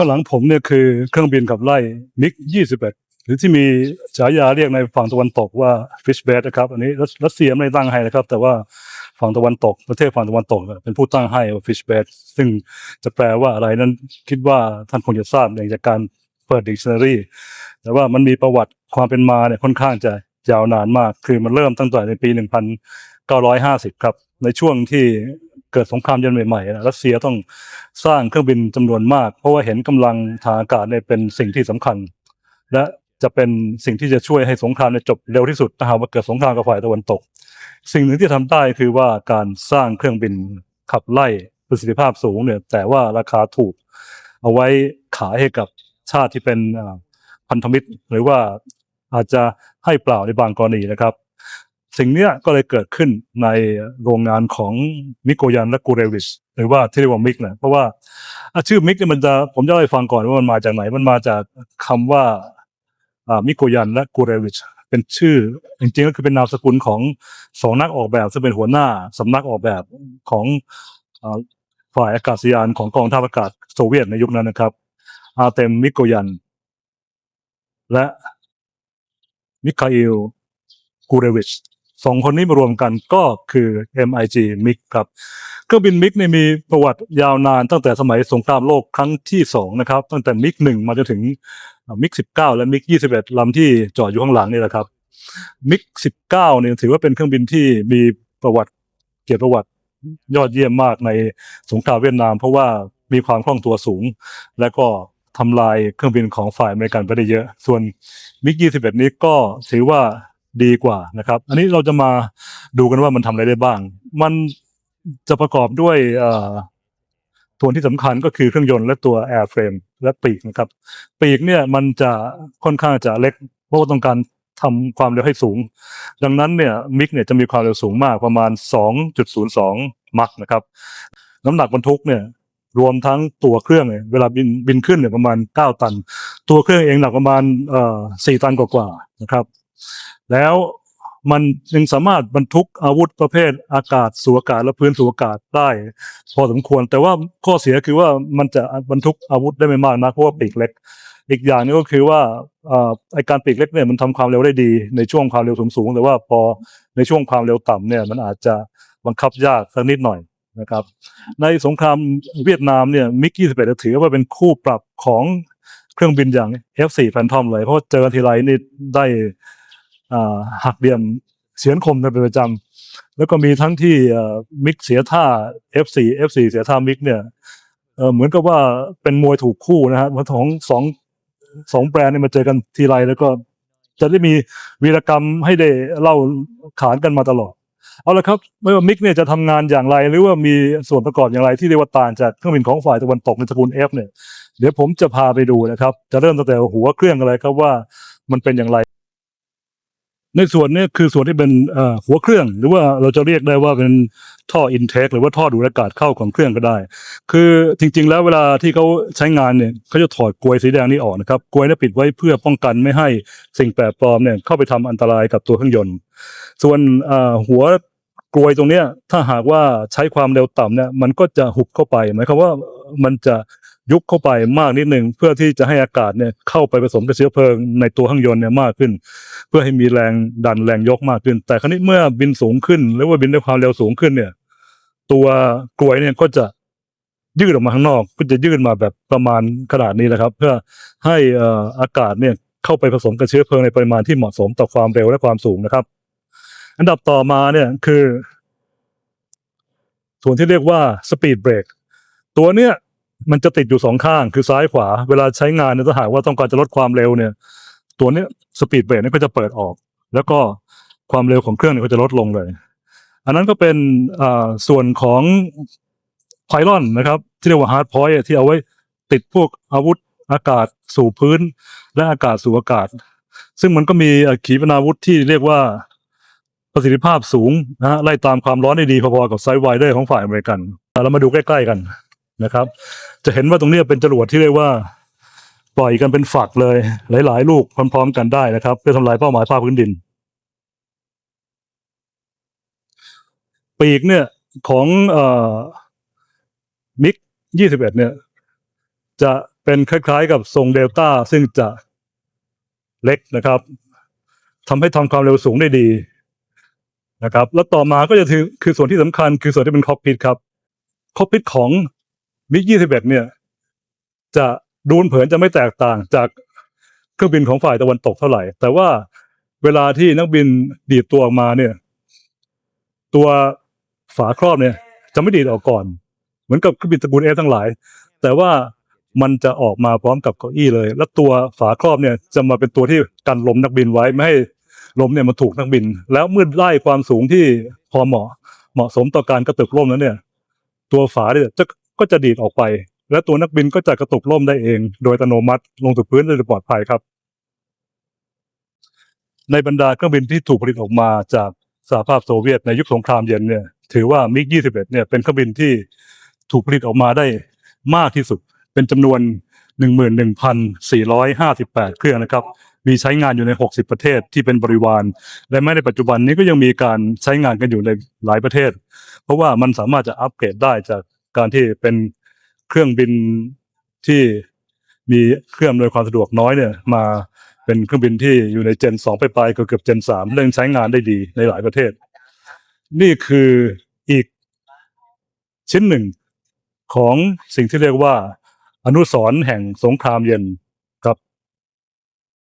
ข้างหลังผมเนี่ยคือเครื่องบินขับไล่มิก 21 หรือที่มีฉายาเรียกในฝั่งตะวันตกว่า fish b a t นะครับ อันนี้รัสเซียไม่ได้ตั้งให้นะครับ แต่ว่าฝั่งตะวันตก ประเทศฝั่งตะวันตก เป็นผู้ตั้งให้ว่า fish b a t ซึ่งจะแปลว่าอะไรนั้นคิดว่าท่านคงจะทราบอย่างจากการเปิด dictionary แต่ว่ามันมีประวัติความเป็นมาเนี่ยค่อนข้างจะยาวนานมาก คือมันเริ่มตั้งแต่ในปี 1950 ครับ ในช่วงที่ เกิดสงครามเย็นใหม่ๆนะรัสเซียต้องสร้างเครื่องบินจำนวนมาก เพราะว่าเห็นกำลังทางอากาศเนี่ยเป็นสิ่งที่สำคัญ และจะเป็นสิ่งที่จะช่วยให้สงครามเนี่ยจบเร็วที่สุดถ้าหากว่าเกิดสงครามกับฝ่ายตะวันตก สิ่งหนึ่งที่ทำได้คือว่าการสร้างเครื่องบินขับไล่ประสิทธิภาพสูงเนี่ย แต่ว่าราคาถูก เอาไว้ขายให้กับชาติที่เป็นพันธมิตร หรือว่าอาจจะให้เปล่าในบางกรณีนะครับ สิ่งนี้ก็เลยเกิดขึ้นในโรงงานของมิโกยันและกูเรวิชหรือว่าที่เรียกว่ามิกนะเพราะว่าชื่อมิกเนี่ยมันจะผมจะเล่าให้ฟังก่อนว่ามันมาจากไหน มันมาจากคำว่าอ่ามิโกยันและกูเรวิชเป็นชื่อจริงๆก็คือเป็นนามสกุลของสองนักออกแบบ ซึ่งเป็นหัวหน้าสำนักออกแบบของอฝ่ายอากาศยานของกองทัพอากาศโซเวียตในยุคนั้นนะครับ อาเตมมิโกยัน และมิคาอิลกูเรวิช สองคนนี้มารวมกันก็คือ MiG มิกครับเครื่องบินมิกเนี่ยมีประวัติยาวนานตั้งแต่สมัยสงครามโลกครั้งที่สองนะครับ ตั้งแต่มิกหนึ่งมาจนถึงมิกสิบเก้าและมิกยี่สิบเอ็ดลำที่จอดอยู่ข้างหลังนี่แหละครับมิกสิบเก้าเนี่ยถือว่าเป็นเครื่องบินที่มีประวัติเกียรติประวัติยอดเยี่ยมมากในสงครามเวียดนาม เพราะว่ามีความคล่องตัวสูง และก็ทำลายเครื่องบินของฝ่ายอเมริกันไปได้เยอะ ส่วนมิก21นี้ก็ถือว่า ดีกว่านะครับ อันนี้เราจะมาดูกันว่ามันทำอะไรได้บ้าง มันจะประกอบด้วยเอ่อส่วนที่สำคัญก็คือเครื่องยนต์และตัว airframe และปีกนะครับ ปีกเนี่ยมันจะค่อนข้างจะเล็กเพราะว่าต้องการทำความเร็วให้สูง ดังนั้นเนี่ยมิกเนี่ยจะมีความเร็วสูงมากประมาณ 2.02 มัคนะครับ น้ำหนักบรรทุกเนี่ยรวมทั้งตัวเครื่องเนี่ยเวลาบินบินขึ้นเนี่ยประมาณ 9 ตัน ตัวเครื่องเองหนักประมาณเอ่อ4ตันกว่าๆนะครับ แล้วมันยังสามารถบรรทุกอาวุธประเภทอากาศสู่อากาศและพื้นสู่อากาศได้พอสมควร แต่ว่าข้อเสียคือว่ามันจะบรรทุกอาวุธได้ไม่มากนะเพราะว่าปีกเล็ก อีกอย่างหนึงก็คือว่าอ่อไอการปีกเล็กเนี่ยมันทำความเร็วได้ดี ในช่วงความเร็วสูงๆแต่ว่าพอในช่วงความเร็วต่ำเนี่ยมันอาจจะบังคับยากสักนิดหน่อยนะครับ ในสงครามเวียดนามเนี่ยมิก21ถือว่าเป็นคู่ปรับของเครื่องบินอย่าง F4 Phantom เลยเพราะเจอกันทีไรนี่ได้ หักเหลี่ยมเสียนคมกันเป็นประจำแล้วก็มีทั้งที่มิกเสียท่า F4 F4 เสียท่ามิกเนี่ยเหมือนกับว่าเป็นมวยถูกคู่นะฮะของสองสองแบรนด์เนี่ยมาเจอกันทีไรแล้วก็จะได้มีวีรกรรมให้ได้เล่าขานกันมาตลอด เอาละครับ ไม่ว่ามิกเนี่ยจะทำงานอย่างไร หรือว่ามีส่วนประกอบอย่างไรที่เรียกว่าต่างจากเครื่องบินของฝ่ายตะวันตกในตระกูล F เนี่ย เดี๋ยวผมจะพาไปดูนะครับ จะเริ่มตั้งแต่หัวเครื่องอะไรครับว่ามันเป็นอย่างไร ในส่วนนี้คือส่วนที่เป็นหัวเครื่อง หรือว่าเราจะเรียกได้ว่าเป็นท่ออินเทคหรือว่าท่อดูดอากาศเข้าของเครื่องก็ได้ คือจริง ๆ แล้วเวลาที่เขาใช้งานเนี่ยเขาจะถอดกลวยสีแดงนี้ออกนะครับกลวยนี่ปิดไว้เพื่อป้องกันไม่ให้สิ่งแปลกปลอมเนี่ยเข้าไปทำอันตรายกับตัวเครื่องยนต์ ส่วนหัวกลวยตรงเนี้ยถ้าหากว่าใช้ความเร็วต่ำเนี่ยมันก็จะหุบเข้าไปหมายความว่ามันจะ ยุบเข้าไปมากนิดหนึ่งเพื่อที่จะให้อากาศเนี่ยเข้าไปผสมกับเชื้อเพลิงในตัวเครื่องยนต์เนี่ยมากขึ้น เพื่อให้มีแรงดันแรงยกมากขึ้น แต่ครั้นี้เมื่อบินสูงขึ้น หรือว่าบินด้วยความเร็วสูงขึ้นเนี่ย ตัวกลวยเนี่ยก็จะยืดออกมาข้างนอก ก็จะยืดมาแบบประมาณขนาดนี้แหละครับ เพื่อให้เอ่ออากาศเนี่ยเข้าไปผสมกับเชื้อเพลิงในปริมาณที่เหมาะสมต่อความเร็วและความสูงนะครับ อันดับต่อมาเนี่ยคือ ส่วนที่เรียกว่าสปีดเบรกตัวเนี้ย มันจะติดอยู่สองข้างคือซ้ายขวา เวลาใช้งานเนี่ยถ้าหากว่าต้องการจะลดความเร็วเนี่ย ตัวเนี้ยสปีดเบรกเนี่ยก็จะเปิดออก แล้วก็ความเร็วของเครื่องเนี่ยก็จะลดลงเลย อันนั้นก็เป็นส่วนของไพลอนนะครับ ที่เรียกว่าฮาร์ดพอยต์ที่เอาไว้ติดพวกอาวุธอากาศสู่พื้น และอากาศสู่อากาศ ซึ่งมันก็มีขีปนาวุธที่เรียกว่าประสิทธิภาพสูงนะไล่ตามความร้อนได้ดีพอๆกับไซด์ไวเดอร์ของฝ่ายอเมริกันเรามาดูใกล้ ๆ กัน นะครับ จะเห็นว่าตรงนี้เป็นจรวดที่เรียกว่าปล่อยกันเป็นฝักเลย หลาย ๆ ลูกพร้อม ๆ กันได้นะครับ เพื่อทำลายเป้าหมายภาคพื้นดิน ปีกเนี่ยของเอ่อมิก21เนี่ย จะเป็นคล้าย ๆ กับทรงเดลต้าซึ่งจะเล็กนะครับทำให้ทำความเร็วสูงได้ดีนะครับ แล้วต่อมาก็จะถือคือส่วนที่สำคัญคือส่วนที่เป็นคอกพิทครับคอกพิทของ มิก21เอ็ดเนี่ย จะดูนเผินจะไม่แตกต่างจากเครื่องบินของฝ่ายตะวันตกเท่าไหร่ แต่ว่าเวลาที่นักบินดีดตัวออกมาเนี่ย ตัวฝาครอบเนี่ย จะไม่ดีดออกก่อน เหมือนกับเครื่องบินตระกูลเอทั้งหลาย แต่ว่ามันจะออกมาพร้อมกับเก้าอี้เลย แล้วตัวฝาครอบเนี่ย จะมาเป็นตัวที่กันลมนักบินไว้ไม่ให้ลมเนี่ยมันถูกนักบิน แล้วเมื่อไล่ความสูงที่พอเหมาะ เหมาะสมต่อการกระตุกล่มแล้วเนี่ย ตัวฝาเนี่ยจะ ก็จะดีดออกไป และตัวนักบินก็จะกระตุกล่มได้เอง โดยอัตโนมัติลงสู่พื้นได้โดยปลอดภัยครับ ในบรรดาเครื่องบินที่ถูกผลิตออกมาจากสหภาพโซเวียตในยุคสงครามเย็นเนี่ยถือว่ามิก21เนี่ยเป็นเครื่องบินที่ถูกผลิตออกมาได้มากที่สุด เป็นจำนวน 11,458 เครื่องนะครับ มีใช้งานอยู่ใน 60 ประเทศที่เป็นบริวาร และแม้ในปัจจุบันนี้ก็ยังมีการใช้งานกันอยู่ในหลายประเทศ เพราะว่ามันสามารถจะอัปเกรดได้จาก การที่เป็นเครื่องบินที่มีเครื่องอำนวยความสะดวกน้อยเนี่ย มาเป็นเครื่องบินที่อยู่ในเจน2ไปปลายๆเกือบเจนสามเรื่องใช้งานได้ดีในหลายประเทศ นี่คืออีกชิ้นหนึ่งของสิ่งที่เรียกว่าอนุสรณ์แห่งสงครามเย็น